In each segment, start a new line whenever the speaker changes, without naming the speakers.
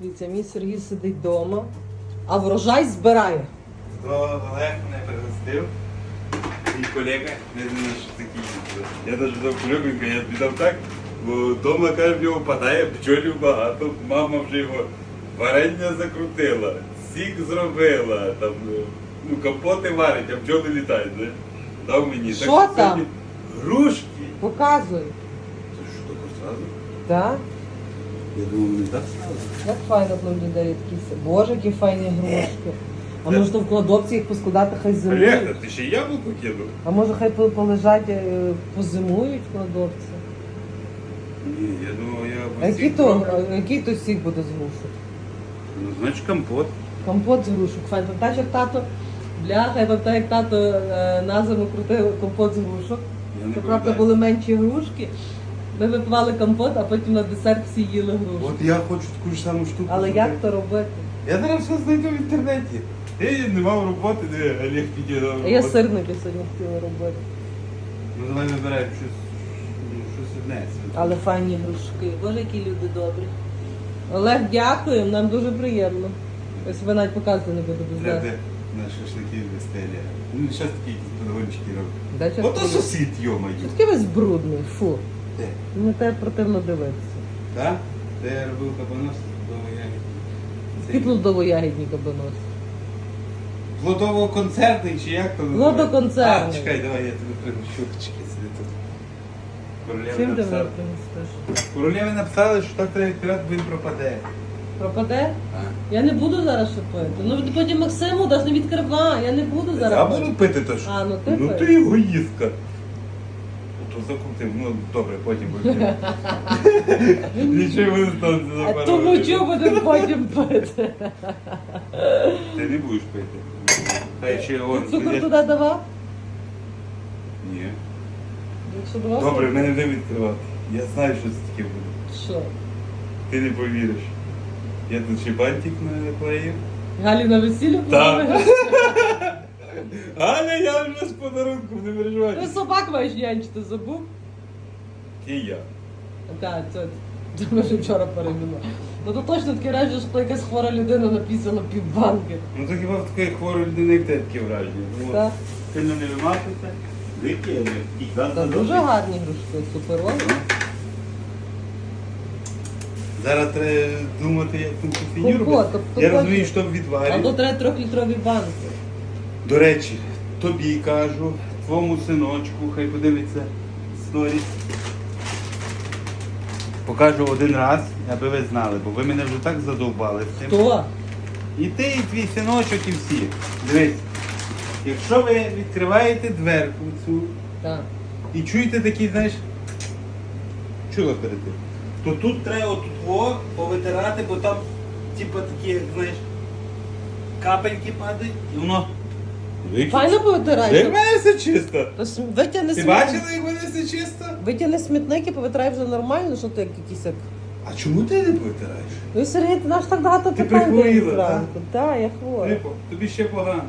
Дивіться, мій Сергій сидить вдома, а врожай збирає.
То Олег мене пригостив. Мій колега, не знаю, що такий. Я навіть взяв кульок, я тобі дав так, бо Тома каже, в нього падає пчолів багато. Мама вже його варення закрутила, сік зробила, там, е, ну, компоти варить, а пчоли літають, знаєш. Дав мені.
Що
Так,
там?
Грушки.
Показуй.
Це що таке сразу?
Так?
Я думав, не так.
Як файно нам людей все. Боже, які файні грушки. А може то в кладовці їх поскладати, хай
Олег,
зимують.
ти ще яблуко кинув?
А може хай по- полежать, е, позимують в кладовці.
Ні, я думав, я
А який то, а який то сік буде з грушок?
Ну, значить компот.
Компот з грушок. Файн, пам'ятаєш, як тато, бляха, я пам'ятаю, як тато е, на зиму крутив компот з грушок.
Я не
Це правда
пам'ятаю.
були менші грушки. Ми випивали компот, а потім на десерт всі їли грушки.
От я хочу таку ж саму штуку.
Але
зробити.
як то робити?
Я зараз все знайду в інтернеті. Я не мав роботи, де Олег підіграв.
А я сирники сьогодні хотіла робити.
Ну давай вибираємо щось, ну, щось одне.
Але файні грушки. Боже, які люди добрі. Олег, дякую, нам дуже приємно. Ось ви навіть показувати не буду без вас.
де на шашлики вестелія. Ну, зараз такі якісь подгончики роблять.
Час
Ото сусід.
Ти такий весь брудний, фу.
Де?
Мені тебе противно дивитися.
Так? Де я робив кабанос, то я...
Ти плодово-ягідні кабанос.
Плодово-концертний чи як то
Плодоконцертний.
А, чекай, давай я тобі пригощу. Чекай, сиди тут. Королеви
Чим ти
написали.
принесеш?
Королеви написали, що так треба вперед, він пропаде.
Пропаде?
А.
Я не буду зараз ще пити. Ну ти потім Максиму даш не відкривай, я не буду зараз.
Я
зараз.
буду
пити.
пити то що?
А, ну ти
Ну
пий.
ти егоїстка. Ото закрутив, ну добре, потім потім. Нічого не станеться за
А
пару
тому чого будемо потім пити?
Ти не будеш пити. Хай ще он.
Цукор туди давав?
Ні.
Якщо давав,
Добре, мене не відкривати. Я знаю, що це таке буде.
Що?
Ти не повіриш. Я тут ще бантик наклеїв.
Галі на весіллю
Так. Аля, я вже з подарунком, не переживай.
Ти собак маєш нянчити, забув?
І я.
Так, це це ми вже вчора перемінули. Ну то точно таке речі, що якась хвора людина написала півбанки.
Ну то хіба в такої хворої людини, як ти таке враження. Ну,
Так.
Сильно не вимахуйся. Дикі, але
Та дуже гарні грушки, суперові.
Зараз треба думати, як там
Компот,
робити.
тобто
Я розумію, що
Або
відварюю.
треба трьохлітрові банки.
До речі, тобі кажу, твоєму синочку, хай подивиться сторіс. Покажу один раз, аби ви знали, бо ви мене вже так задовбали з цим.
Хто?
І ти, і твій синочок, і всі. Дивись, якщо ви відкриваєте дверку цю
Так.
і чуєте такий, знаєш, чула перед тим, то тут треба отут во повитирати, бо там, типа такі, знаєш, капельки падають, і воно.
Файно
Як в
повитирай.
мене все чисто.
То Витягни
Ти
смітник.
бачила, як мене все чисто?
Витягни смітник і повитрай вже нормально, що ти як якийсь як.
А чому ти не повитираєш?
Ну Сергій, ти наш так багато
Ти
питань
прихворіла,
даєш зранку. Так, я хвора.
Типу, тобі ще погано.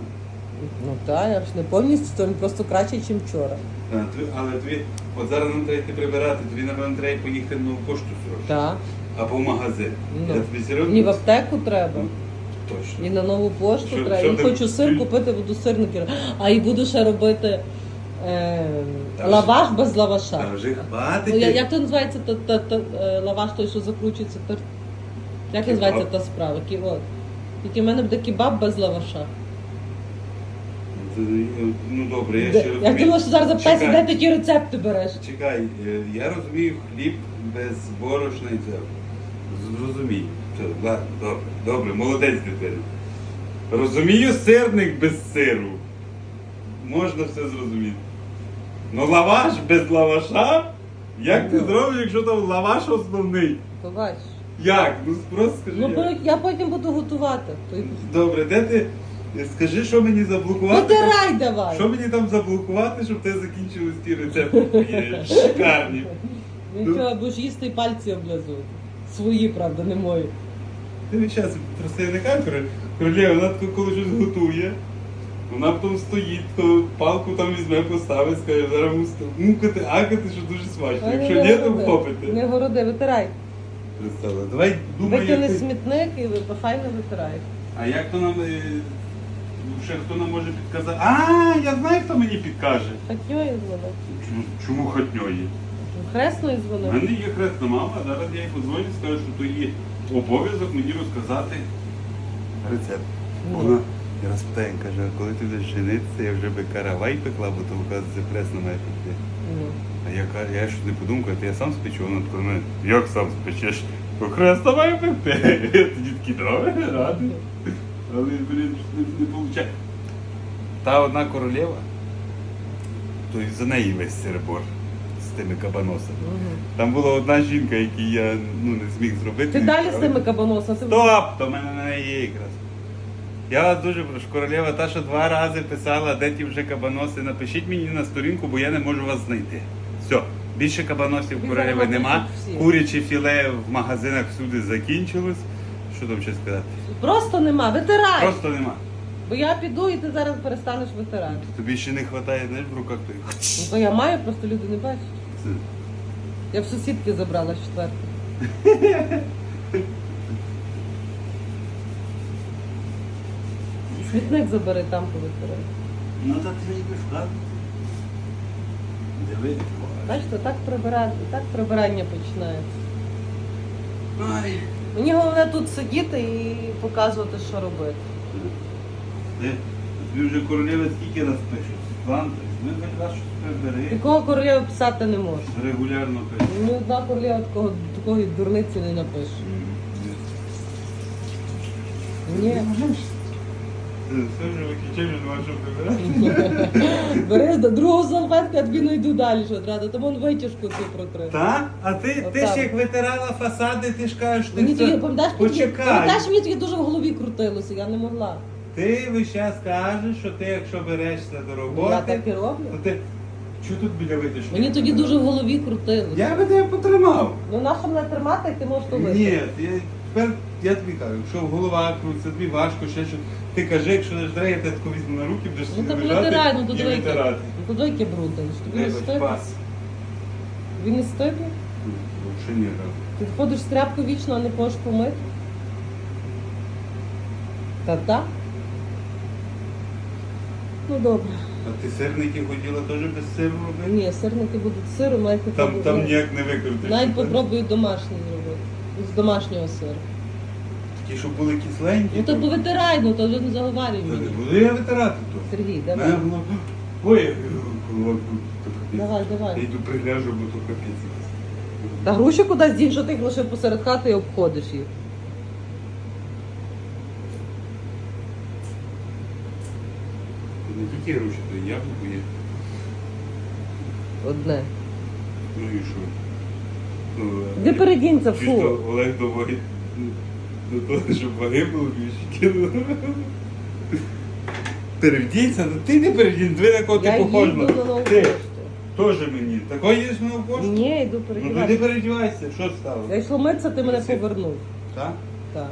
Ну так, я ж не повністю, то він просто краще, ніж вчора.
А, тобі- Але тобі, от зараз нам треба йти прибирати, тобі, напевно, треба поїхати на пошту срочно.
Так.
Або в магазин.
Ну.
Я тобі серйозно?
Мені в аптеку треба.
Точно.
І на нову пошту
Що-
треба.
що
І
ти-
хочу сир купити, буду сирники. А і буду ще робити е,
Та
лаваш без лаваша.
Та вже хватить.
Ну, я- як то називається та, та, та, е, лаваш той, що закручується? Тор... Як
Кебаб.
називається та справа? Ківот. Тільки в мене буде кебаб без лаваша.
Ну добре, я
Де-
ще
Я
розумію.
думала, що зараз запитається, де ти ті рецепти береш.
Чекай, е, я розумію хліб без борошна і цього. Зрозумій. Добре, добре, молодець дитина. Розумію сирник без сиру. Можна все зрозуміти. Ну лаваш без лаваша? Як ти
Ну.
зробиш, якщо там лаваш основний?
Побачиш.
Як? Ну просто скажи.
Ну,
як.
бо я потім буду готувати. То й-
Добре, де ти? Скажи, що мені заблокувати?
Потирай давай.
Що мені там заблокувати, щоб те закінчились ті рецепти твої шикарні?
Нічого, будеш їсти і пальці облизувати. Свої, правда, не мої.
Ти від часу представника королева, вона коли щось готує, вона потім стоїть, то палку там візьме, поставить, скаже, зараз мукати, акати, що дуже смачно. Якщо ні, то вхопите.
Не городи, витирай.
Представила. Давай думай,
Викине
як ти...
смітник і ви файно витираєш.
А як то нам е, ще хто нам може підказати? А, я знаю, хто мені підкаже.
Хатньої дзвонить.
Чому, чому хотньої?
Хресною
У
дзвонить.
мене є хресна мама, зараз я їй подзвоню, скажу, що то є обов'язок мені розказати рецепт.
Ну.
Вона я раз каже, а коли ти будеш женитися, я вже би каравай пекла, бо то вказується хресна має пекти.
Ну.
А я кажу, я ж не подумав, а ти я сам спечу, вона така мене, як сам спечеш? То хреста має пекти. Я тоді такий добре, радий. Але, блін, не, не виходить. Та одна королева, то і за неї весь серебор з тими кабаносами.
Мгм.
Там була одна жінка, якій я ну, не зміг зробити.
Ти далі з тими кабаносами. Ти-
Стоп! То в мене на неї є якраз. Я вас дуже прошу, королева, та, що два рази писала, де ті вже кабаноси, напишіть мені на сторінку, бо я не можу вас знайти. Все, більше кабаносів
Ти
королеви
зараз
нема.
всі.
Куряче філе в магазинах всюди закінчилось. Що там ще сказати?
Просто нема, витирай.
Просто нема.
Бо я піду і ти зараз перестанеш витирати.
Тобі ще не вистачає, знаєш, в руках той.
Ну то я маю, просто люди не бачать. Я в сусідки забрала четверту. Смітник забери там повитирай.
Ну та ти мені шкаф. Диви.
Бачите, так прибирання, так прибирання починається.
Ай.
Мені головне тут сидіти і показувати, що робити.
Ти, тобі вже королева скільки раз пишуть? Світлан, ми хоч раз щось прибери.
Такого королева писати не можу.
Регулярно пишуть.
Ні одна королева такого, такої дурниці не напише. Ні.
Все вже виключив, нема що прибирати.
Бери до другого салфетку, я тобі не йду далі, що треба. Тому он витяжку цю протри.
Та? А ти, ти
Отак.
ж як витирала фасади, ти ж кажеш, ти
Мені
все-
тоді, пам'ятаєш, тоді-
Почекай.
пам'ятаєш, мені тоді дуже в голові крутилося, я не могла.
Ти весь час кажеш, що ти якщо берешся до
Ну,
роботи,
Я так і роблю.
то ти. Що тут біля витяжки?
Мені тоді дуже в голові крутилося.
Я би тебе потримав.
Ну нащо мене тримати, як ти можеш то
Ні, я, тепер я тобі кажу, якщо голова крутиться, тобі важко, ще що. Ти кажи, якщо не ждре, я тебе тако візьму на руки, будеш
Ну так
лежати
витирай, ну
і
яке-
витирати.
ну, яке брудне. Тобі не
Вибач,
стидно?
пас.
Тобі не стидно?
Взагалі ні, так.
Ти ходиш з тряпкою вічно, а не можеш помити? Та так? Ну добре.
А ти сирники хотіла теж без сиру робити?
Ні, сирники будуть з сиром, навіть
Там,
попробую-
там ніяк не викрутиш.
навіть попробую домашні зробити. З домашнього сиру.
Ті, що були кисленькі.
Ну то повитирай, ну то вже не заговарюй
Та не
мені.
буду я витирати то.
Сергій,
Мене
давай.
воно- Ой, голова капець.
Давай,
Я
давай.
йду пригляжу, бо то капець.
Та груші кудись дінь, що ти їх лише посеред хати і обходиш їх.
Не тільки гроші, то і яблуко є.
Одне.
Ну і що? Ну,
Де передінься,
Чи що
фу.
Олег до ваги, до того, щоб ваги було більше кинув. Перевдінься, ну ти не перевдінься, ви на кого ти
Я
похож
їду
на Ти
пошту.
теж мені. Такої їдеш на пошту?
Ні, йду
Ну тоді
передіватися.
передівайся, що стало?
Я йшла митися, ти мене повернув.
Так?
Так.